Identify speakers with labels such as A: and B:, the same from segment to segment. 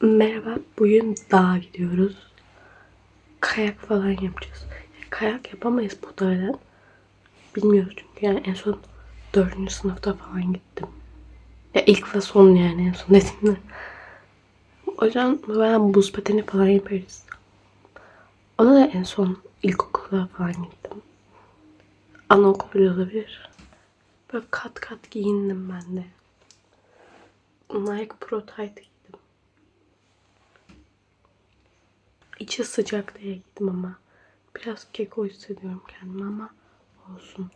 A: Merhaba, bugün dağa gidiyoruz. Kayak falan yapacağız. Kayak yapamayız muhtemelen. Bilmiyoruz çünkü yani en son 4. sınıfta falan gittim. Ya ilk ve son yani en son dediğimde. O yüzden ben buz pateni falan yaparız. Ona da en son ilkokulda falan gittim. Anaokulu olabilir. Böyle kat kat giyindim ben de. Nike Pro Tight İçi sıcak diye giydim ama biraz keko hissediyorum kendimi ama olsun.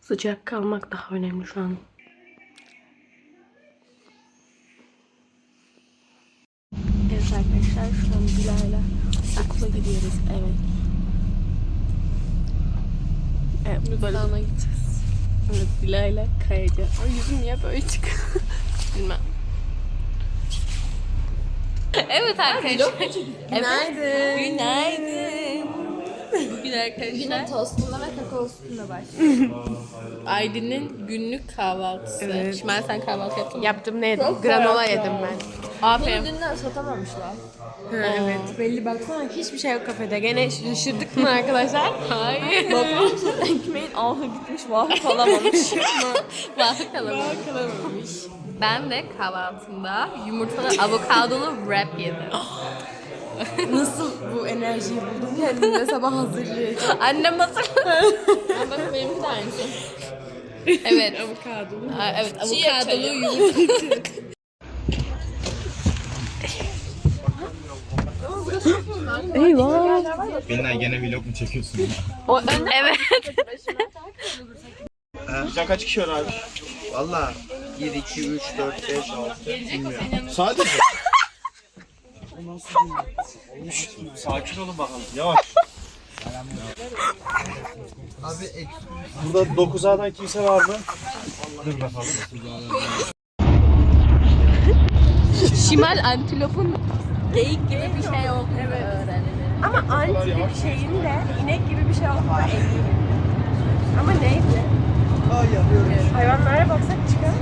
A: Sıcak kalmak daha önemli şu an. Evet arkadaşlar şu an Bilal'le okula gidiyoruz. Evet. Evet böyle
B: Dağına gideceğiz.
A: Evet, Dilay'la kayacağız. O yüzüm niye böyle çıkıyor? Bilmem. Evet arkadaşlar.
B: Günaydın.
A: Günaydın. Bugün arkadaşlar
B: Güne tostunda ve kakaosunda başlıyor.
A: Aydın'ın günlük kahvaltısı.
B: Evet.
A: Şimdi ben sen kahvaltı yaptın mı?
B: Yaptım ne yedim? Granola yedim ben.
A: Aferin.
B: Dünden satamamışlar. Evet. Belli baksana hiçbir şey yok kafede. Gene şaşırdık mı arkadaşlar?
A: Hayır.
B: Ekmeğin ahı gitmiş, vahı kalamamış.
A: Vahı kalamamış.
B: kalamamış.
A: Ben de kahvaltımda yumurtalı avokadolu wrap yedim.
B: Nasıl bu enerjiyi buldun kendine sabah hazırlayacağım.
A: Annem hazırladı.
B: Bak benimki de aynısı.
A: Evet.
B: Avokado.
A: Aa, evet avokadolu
B: çayı.
A: yumurta.
C: Benimle gene vlog mu çekiyorsun?
A: O. Evet.
C: Bizden kaç kişi var abi? Valla 1, 2, 3, 4, 5, 6 bilmiyorum. Sadece. Sakin olun bakalım. Yavaş. Abi Burada 9A'dan kimse var mı? Dur bakalım.
A: Şimal antilopun geyik gibi bir şey oldu. Evet.
B: Ama anti bir şeyin de inek gibi bir şey olduğuna eminim. Hayvanlara baksak çıkar.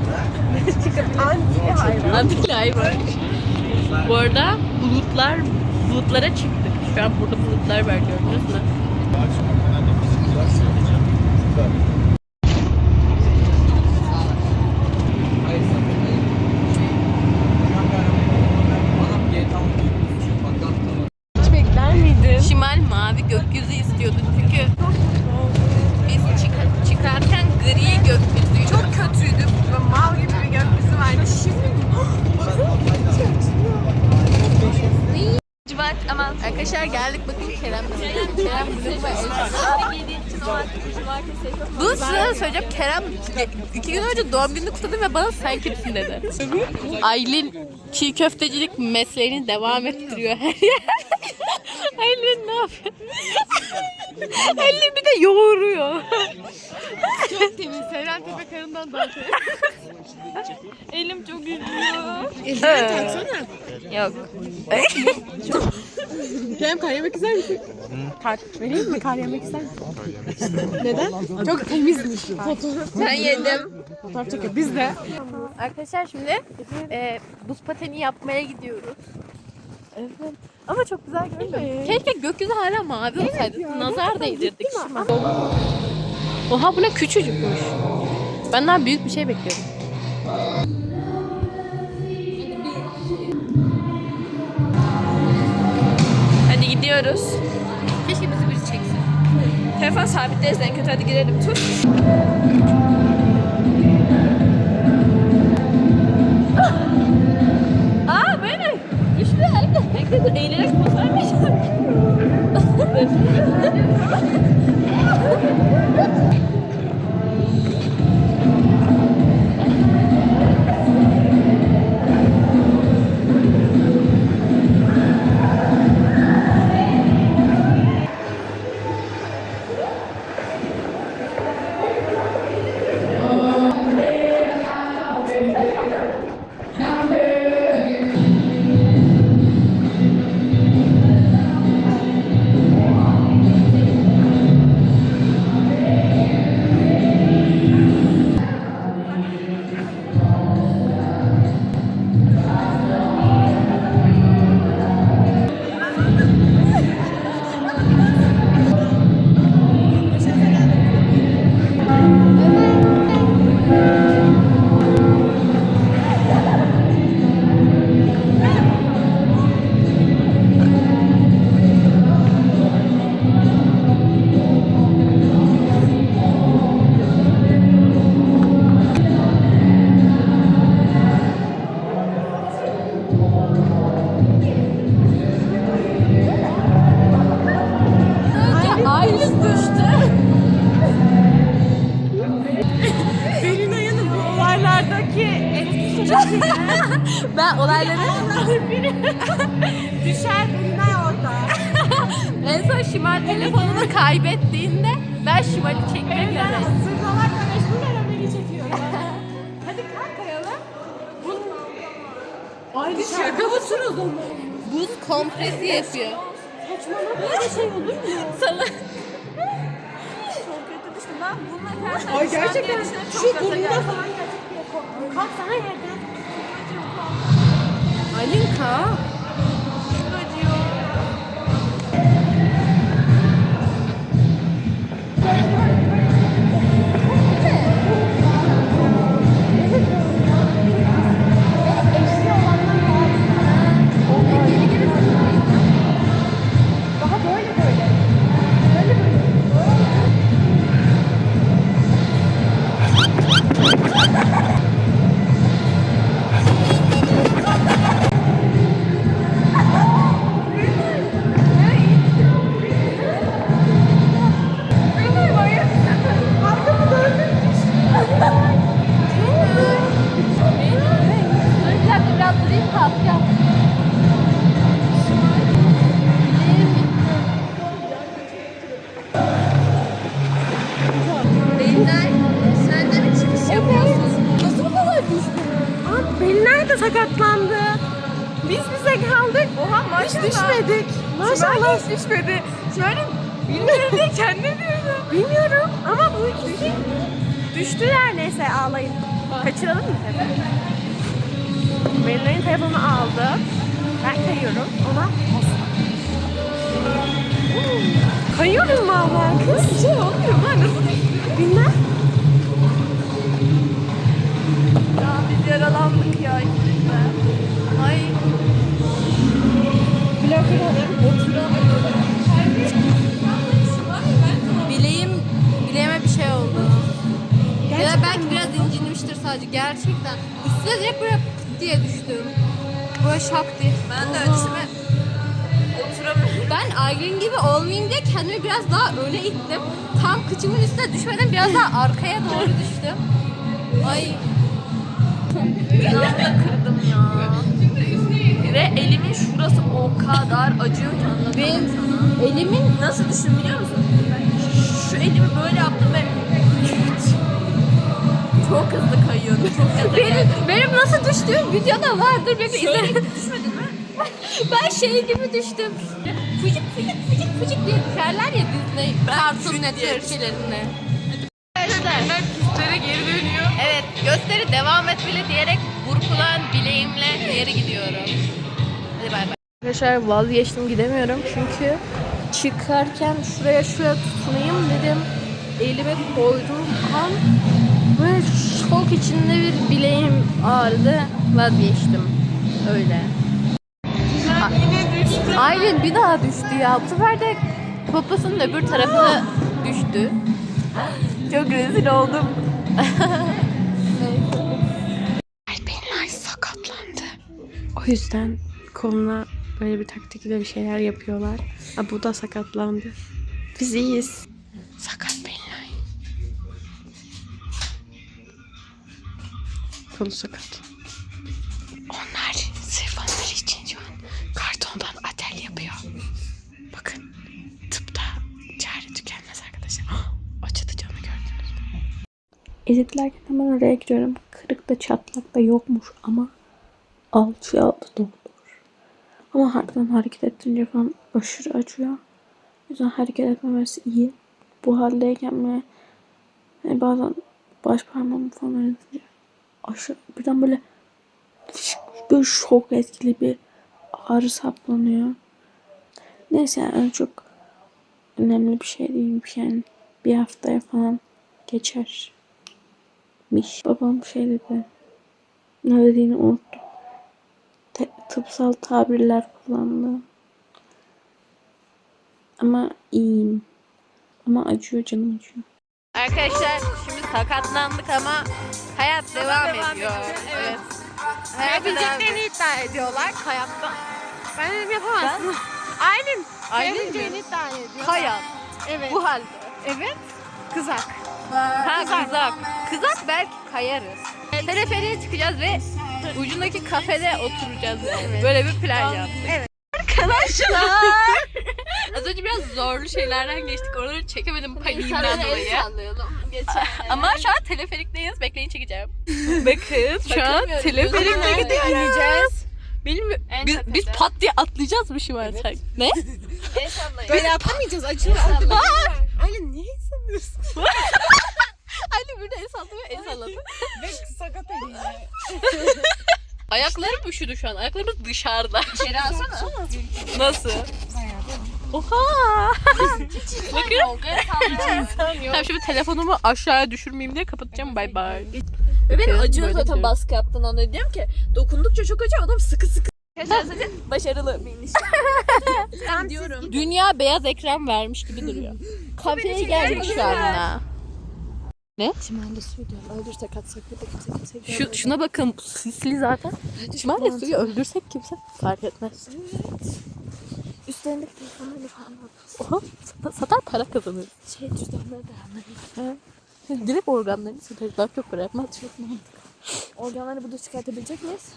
B: Çıkabilir. Anti hayvan.
A: Antili hayvan. Bu arada bulutlar, bulutlara çıktık. Şu an burada bulutlar var gördünüz mü?
B: Hiç bekler miydin?
A: Şimal mavi gökyüzü istiyordu çünkü biz çık- çıkarken gri gökyüzüydü. Çok kötüydü.
B: Mal gibi bir gökyüzü vardı. Şimdi
A: Civat aman arkadaşlar geldik bakın Kerem. Kerem bizim Bu size söyleyeceğim Kerem iki gün önce doğum gününü kutladı ve bana sen kimsin dedi. Aylin çiğ köftecilik mesleğini devam ettiriyor her yer. Aylin ne yapıyor? Aylin bir de yoğuruyor.
B: çok temiz. Seyran Tepe karından daha temiz. Elim çok üzülüyor.
A: Elini taksana. Yok.
B: Kerem kar yemek ister misin? Kar. Vereyim mi? Kar yemek ister misin? Neden? Çok temizmiş. Fotoğraf.
A: Ben yedim.
B: Fotoğraf çekiyor. Biz de.
A: Arkadaşlar şimdi e, buz pateni yapmaya gidiyoruz.
B: Evet. Ama çok güzel görünüyor.
A: Keşke gökyüzü hala mavi olsaydı. Nazar değdirdik şimdi. Oha bu ne küçücükmüş. Ben daha büyük bir şey bekliyorum. Gidiyoruz. Keşke bizi biri çekse.
B: Telefon sabitleriz en kötü. Hadi girelim. Tut.
A: Aa böyle güçlü halde. Bekle dur eğilerek poz vermeyeceğim. Şimal telefonunu kaybettiğinde ben Şimal'i çekmekle
B: Zırvalarla meşgul beni çekiyorum. Hadi kalk kayalım. Ay şaka mısınız onu?
A: Buz kompresi yapıyor.
B: Saçmalama böyle şey olur mu?
A: Sana
B: Çok kötü düştüm ben bununla. Ay gerçekten şu burnuna falan gelecek diye korktum. Kalk sana yerden.
A: Alinka.
B: Bize kaldık. Oha maşallah. Hiç düşmedik. Maşallah. hiç düşmedi. Şöyle bilmiyorum diye kendi diyordu. Bilmiyorum ama bu ikisi düştüler neyse ağlayın. Kaçıralım mı telefonu? Belinay'ın telefonunu aldı. Ben kayıyorum. Ona. Kayıyorum valla kız. Bir şey olmuyor mu? Nasıl Bilmem.
A: Ya biz yaralandık ya ikimiz. Ay. Sadece gerçekten. Üstüne direkt böyle diye düştüm. Böyle şak diye. Ben de öyle oturamıyorum. Ben Aylin gibi olmayayım diye kendimi biraz daha öne ittim. Tam kıçımın üstüne düşmeden biraz daha arkaya doğru düştüm. Ay. Yanımda kırdım ya. Ve elimin şurası o kadar acıyor ki anlatamam Benim sana. elimin nasıl düştüm biliyor musun? Şu elimi böyle yaptım ve çok hızlı kayıyordum. Çok benim, benim nasıl düştüğüm videoda vardır. Benim izlemek düşmedin mi? ben şey gibi düştüm. Fıcık fıcık fıcık fıcık diye düşerler ya Disney Cartoon Network şeylerinde. Arkadaşlar
B: Pistlere geri dönüyor.
A: Evet, gösteri devam etmeli diyerek burkulan bileğimle geri gidiyorum. Hadi bay bay. Arkadaşlar vazgeçtim gidemiyorum çünkü çıkarken şuraya şuraya tutunayım dedim. Elime koydum an böyle şok içinde bir bileğim ağrıdı. Vazgeçtim. Öyle. Aylin bir daha düştü ya. Bu sefer de poposunun öbür tarafına düştü.
B: Çok rezil oldum.
D: Alpenler sakatlandı. O yüzden koluna böyle bir taktikle bir şeyler yapıyorlar. Aa, bu da sakatlandı. Biz iyiyiz. Kolu sakat. Onlar sırf onlar için şu an kartondan atel yapıyor. Bakın tıpta çare tükenmez arkadaşlar. Acıdı canı gördünüz mü? Editlerken hemen oraya giriyorum. Kırık da çatlak da yokmuş ama alçıya aldı doktor. Ama harbiden hareket ettirince falan aşırı acıyor. O yüzden hareket etmemesi iyi. Bu haldeyken bile hani bazen baş parmağımı falan oynatıcı aşırı birden böyle böyle şok etkili bir ağrı saplanıyor. Neyse yani çok önemli bir şey değilmiş yani. Bir haftaya falan geçer miş. Babam şey dedi. Ne dediğini unuttum. Te- tıpsal tabirler kullandı. Ama iyiyim. Ama acıyor canım acıyor.
A: Arkadaşlar şimdi sakatlandık ama hayat devam, ediyor. Evet. Hayat devam
B: Yapabileceklerini iddia ediyorlar kayakta. Ben dedim yapamazsın. Aylin.
A: Aylin mi?
B: Yapabileceğini iddia ediyor.
A: Hayat.
B: Evet.
A: Bu halde.
B: Evet. Kızak.
A: Ha kızak. Kızak belki kayarız. teleferiğe çıkacağız ve ucundaki kafede oturacağız. Böyle bir plan yaptık. Evet. Arkadaşlar. Az önce biraz zorlu şeylerden geçtik. Oraları çekemedim paniğimden dolayı. Ama şu an teleferikteyiz. Bekleyin çekeceğim. Bakın şu an teleferikte gidiyoruz. Bilmiyorum. Biz, biz pat diye atlayacağız mı şu an sen? Ne?
B: Böyle atlamayacağız. Açılır. Aynen niye sanıyorsun?
A: Ali burada el sallıyor, el salladı.
B: Ve sakat eliyle.
A: Ayaklarım üşüdü şu an. Ayaklarımız dışarıda. İçeri alsana. Nasıl? Oha! Bakın. Tamam şimdi telefonumu aşağıya düşürmeyeyim diye kapatacağım. Bay bay.
E: Ve
A: Bakın,
E: acıyor zaten
A: diyor.
E: baskı yaptığın anda. Diyorum ki dokundukça çok acıyor. Adam sıkı sıkı. Başarılı bir iniş. Gidiyorum.
A: Dünya beyaz ekran vermiş gibi duruyor. Kafeye geldik şu anda.
E: Çimende su diyorum. Öldürsek atsak bir de kimse kimse
A: Şu, şuna bakın sisli zaten. Şimal suyu öldürsek kimse fark etmez.
E: Üstlerindeki telefonları falan var.
A: Oha sat- satar para kazanır.
E: Şey cüzdanları da yanlarında.
A: Direkt organlarını satarız. Daha çok para yapmaz. Çok
E: Organları burada çıkartabilecek miyiz?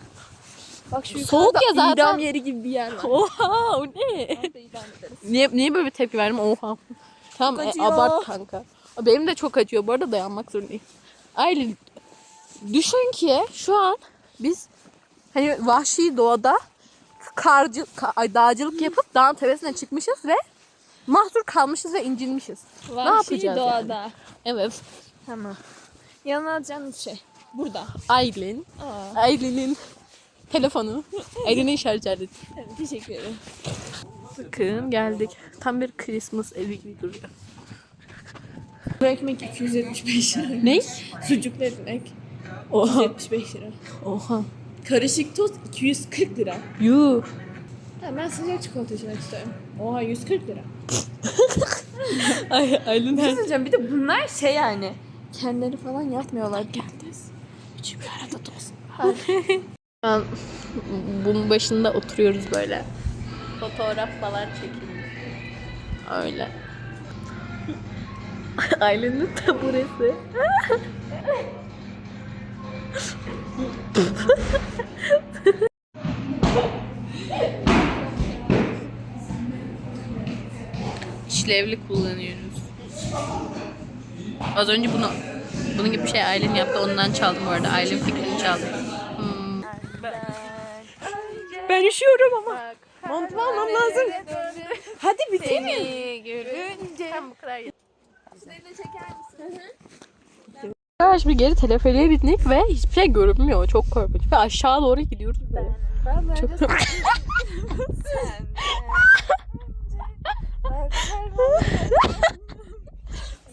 E: Bak şu
A: Soğuk
E: yukarıda
A: ya zaten.
E: idam yeri gibi bir yer var.
A: Oha o ne?
E: Orada idam ederiz.
A: Niye, niye böyle bir tepki verdim? Oha. Tamam e,
E: acıyor.
A: abart kanka. Benim de çok acıyor. Bu arada dayanmak zorundayım. Aylin düşün ki şu an biz hani vahşi doğada karcı, ka- ay, dağcılık yapıp dağın tepesine çıkmışız ve mahsur kalmışız ve incinmişiz.
E: Vahşi
A: yapacağız
E: doğada.
A: Evet.
E: Tamam. Yanına şey. Burada.
A: Aylin.
E: Aa,
A: Aylin'in telefonu. Aylin'in şarj aleti.
E: evet, teşekkür ederim.
A: Bakın geldik. Tam bir Christmas evi gibi duruyor.
E: Bu ekmek 275 lira.
A: Ne?
E: Sucuklu ekmek
A: Oha.
E: 275 lira.
A: Oha.
E: Karışık tost 240 lira.
A: Yuh.
E: Tamam ben sıcak çikolata içmek istiyorum. Oha 140 lira.
A: Ay, Aylin her
E: Söyleyeceğim bir de bunlar şey yani. Kendileri falan yapmıyorlar. Geldiniz. Küçük bir arada tost.
A: Şu an bunun başında oturuyoruz böyle. Fotoğraf falan çekiliyor. Öyle. Aylin'in taburesi. İşlevli kullanıyoruz. Az önce bunu bunun gibi bir şey Aylin yaptı. Ondan çaldım bu arada. Aylin fikrini çaldı. Hmm.
E: Ben üşüyorum ama. Montumu almam lazım. Hadi bitirin.
A: görünce. Tam bu kadar Yavaş bir geri teleferiğe bindik ve hiçbir şey görünmüyor. Çok korkunç. Ve aşağı doğru gidiyoruz böyle. Çok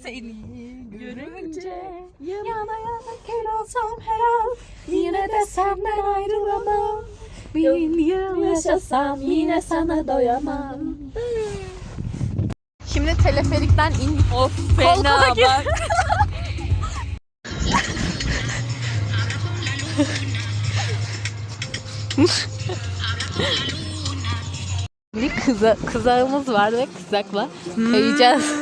A: Seni görünce yana yana kör olsam her an Yine de senden ayrılamam Bin yıl yaşasam yine sana doyamam Şimdi teleferikten indik. Of
E: fena
A: bak. Bir kıza, kızağımız var ve kızakla kayacağız.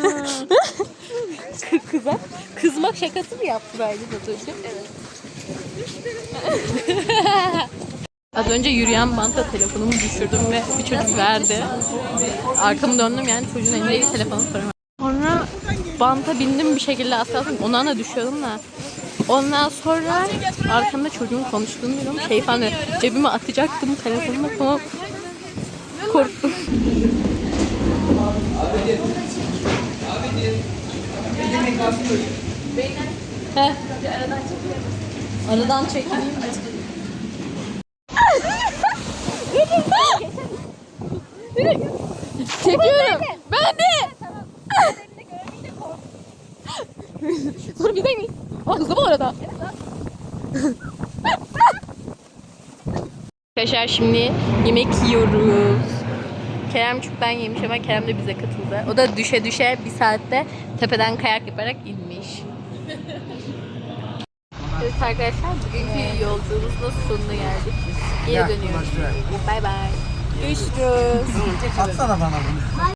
A: Kı- Kızak. Kızmak şakası mı yaptı önce? Evet. az önce yürüyen bantla telefonumu düşürdüm ve bir çocuk verdi. Arkamı döndüm yani çocuğun elindeki telefonu soramadım. Sonra banta bindim bir şekilde kalsın ondan da düşüyordum da. Ondan sonra arkamda çocuğun konuştuğunu duydum. Şey falan cebime atacaktım telefonumu falan. Korktum. He. Aradan çekeyim mi? Çekiyorum. Ben de. Dur bir Aa hızlı bu arada. Arkadaşlar şimdi yemek yiyoruz. Kerem çoktan yemiş ama Kerem de bize katıldı. O da düşe düşe bir saatte tepeden kayak yaparak inmiş. evet arkadaşlar bugünkü yolculuğumuzun sonuna geldik. Geri dönüyoruz. Bay bay. Görüşürüz.
C: Atsana bana bunu.